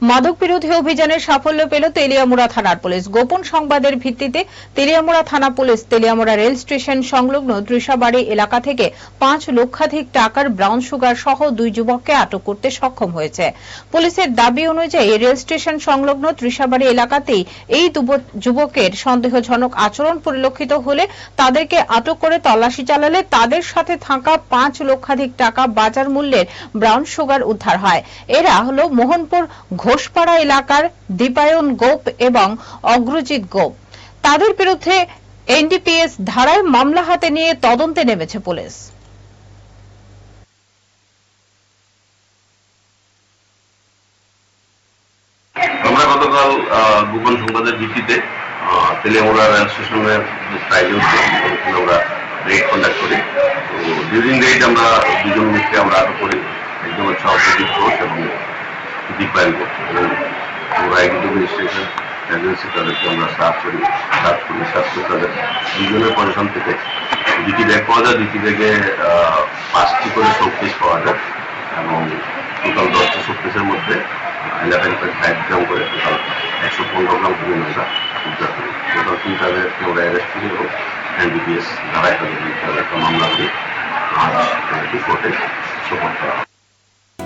মাদক বিরোধী অভিযানের সাফল্য পেল তেলিয়ামুড়া থানার পুলিশ। গোপন সংবাদের ভিত্তিতে তেলিয়ামুড়া থানা পুলিশ তেলিয়ামুড়া রেল স্টেশন সংলগ্ন ত্রিশাবাড়ি এলাকা থেকে পাঁচ লক্ষাধিক টাকার ব্রাউন সুগার সহ দুই যুবককে আটক করতে সক্ষম হয়েছে। পুলিশের দাবি অনুযায়ী রেল স্টেশন সংলগ্ন ত্রিশাবাড়ি এলাকাতেই এই যুবকের সন্দেহজনক আচরণ পরিলক্ষিত হলে তাদেরকে আটক করে তল্লাশি চালালে তাদের সাথে থাকা পাঁচ লক্ষাধিক টাকা বাজার মূল্যের ব্রাউন সুগার উদ্ধার হয়। এরা হল মোহনপুর ঘোষপাড়া এলাকার দীপায়ন গোপ এবং অগ্রজিৎ গোপ। তাদের বিরুদ্ধে এনডিপিএস ধারায় মামলা হাতে নিয়ে তদন্তে নেমেছে পুলিশ। আমরা গতকাল গোপন সংবাদের ভিত্তিতে আহ, তেলিয়ামুড়া রেল স্টেশনের আমরা রেড কন্ডাক্ট করি। তো ডিউরিং রেড আমরা দুজন লোককে আমরা আটক করি। একজন হচ্ছে অপোজিট ঘোষ এবং দীপায়ন ঘোষ এবং একদম রেজিস্ট্রেশন এজেন্সি তাদেরকে আমরা সার্চ করি সার্চ করি করে তাদের দুজনের পজিশন থেকে। দুটি ব্যাগ পাওয়া যায়, দুটি ব্যাগে পাঁচটি করে শোপিস পাওয়া যায়। এবং টোটাল দশটা শোপিসের মধ্যে ইলেভেন পয়েন্ট ফাইভ গ্রাম করে টোটাল একশো পনেরো গ্রাম হিরোইন আমরা উদ্ধার করি। টোটাল তিন তাদেরকে আমরা অ্যারেস্ট করি এবং এনডিপিএস আমরা একটা মামলা করি। আজ কোর্টে সুপোর্ট করা।